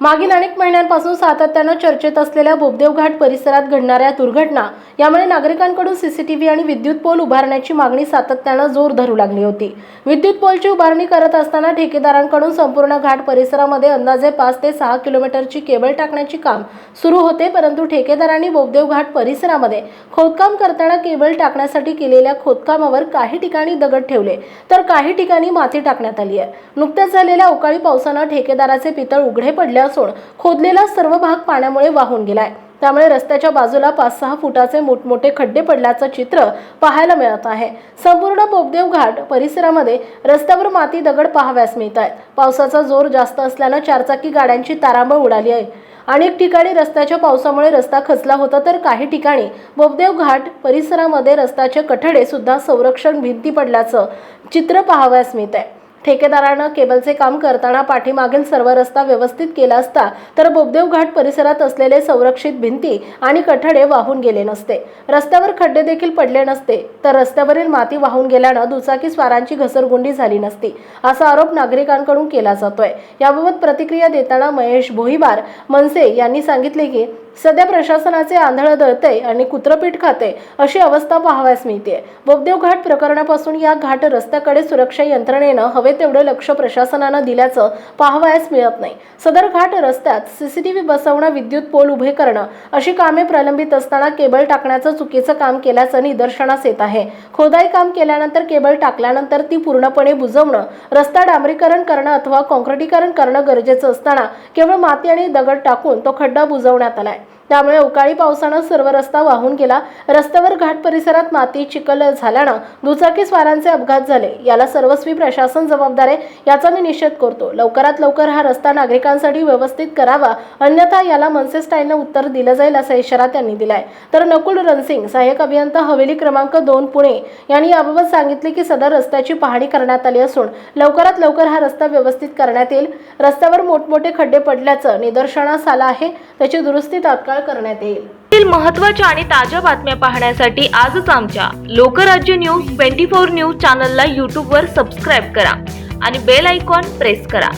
मागील अनेक महिन्यांपासून सातत्यानं चर्चेत असलेल्या बोबदेव घाट परिसरात घडणाऱ्या दुर्घटना यामुळे नागरिकांकडून सीसीटीव्ही आणि विद्युत पोल उभारण्याची मागणी सातत्यानं जोर धरू लागली होती. विद्युत पोलची उभारणी करत असताना ठेकेदारांकडून संपूर्ण घाट परिसरामध्ये अंदाजे पाच ते सहा किलोमीटरची केबल टाकण्याची काम सुरू होते परंतु ठेकेदारांनी बोबदेव घाट परिसरामध्ये खोदकाम करताना केबल टाकण्यासाठी केलेल्या खोदकामावर काही ठिकाणी दगड ठेवले तर काही ठिकाणी माती टाकण्यात आली आहे नुकत्याच झालेल्या अवकाळी पावसानं ठेकेदाराचे पितळ उघडे पडले असून खोदलेला सर्व भाग पाण्यामुळे वाहून गेलाय. त्यामुळे रस्त्याच्या बाजूला पाच सहा फुटाचे मोठमोठे खड्डे पडल्याचं चित्र पाहायला मिळत आहे. संपूर्ण बोबदेव घाट परिसरामध्ये रस्त्यावर माती दगड पाहाव्यास मिळत आहेत पावसाचा जोर जास्त असल्यानं चारचाकी गाड्यांची तारांबळ उडाली आहे. अनेक ठिकाणी रस्त्याच्या पावसामुळे रस्ता खचला होता तर काही ठिकाणी बोबदेव घाट परिसरामध्ये रस्त्याचे कठडे सुद्धा संरक्षण भिंती पडल्याचं चित्र पाहावयास मिळत आहे ठेकेदारानं केबलचे काम करताना पाठीमागील सर्व रस्ता व्यवस्थित केला असता तर बोबदेव घाट परिसरात असलेले संरक्षित भिंती आणि कठडे वाहून गेले नसते. रस्त्यावर खड्डे देखील पडले नसते तर रस्त्यावरील माती वाहून गेल्यानं दुचाकी स्वारांची घसरगुंडी झाली नसती असा आरोप नागरिकांकडून केला जातोय. याबाबत प्रतिक्रिया देताना महेश भोईबार मनसे यांनी सांगितले की सध्या प्रशासनाचे आंधळ दळते आणि कुत्रपीठ खाते अशी अवस्था पाहावयास मिळते बोबदेव घाट प्रकरणापासून या घाट रस्त्याकडे सुरक्षा यंत्रणेनं हवे तेवढं लक्ष प्रशासनानं दिल्याचं पाहावयास मिळत नाही. सदर घाट रस्त्यात सीसीटीव्ही बसवणं विद्युत पोल उभे करणं अशी कामे प्रलंबित असताना केबल टाकण्याचं चुकीचं काम केल्याचं निदर्शनास येत आहे. खोदाई काम केल्यानंतर केबल टाकल्यानंतर ती पूर्णपणे बुजवणं रस्ता डांबरीकरण करणं अथवा कॉन्क्रिटीकरण करणं गरजेचं असताना केवळ माती आणि दगड टाकून तो खड्डा बुजवण्यात आलाय. त्यामुळे अवकाळी पावसानं सर्व रस्ता वाहून गेला. रस्त्यावर घाट परिसरात माती चिखल झाल्यानं दुचाकी स्वारांचे अपघात झाले. याला सर्वस्वी प्रशासन जबाबदार आहे याचा मी निषेध करतो. लवकरात लवकर हा रस्ता नागरिकांसाठी व्यवस्थित करावा. अन्यथा याला मनसे स्टाईलनं उत्तर दिलं जाईल असा इशारा त्यांनी दिलाय. तर नकुल रणसिंग सहाय्यक अभियंता हवेली क्रमांक दोन पुणे यांनी याबाबत सांगितले की सदर रस्त्याची पाहणी करण्यात आली असून लवकरात लवकर हा रस्ता व्यवस्थित करण्यात येईल. रस्त्यावर मोठमोठे खड्डे पडल्याचं निदर्शनास आलं आहे. त्याची दुरुस्ती तात्काळ करण्यात येईल. महत्त्वाच्या महत्त्वाच्या आणि ताज्या बातम्या पाहण्यासाठी आजच आमच्या Lokrajya news twenty four news चॅनलला यूट्यूबवर सबस्क्राईब करा आणि बेल आयकॉन प्रेस करा.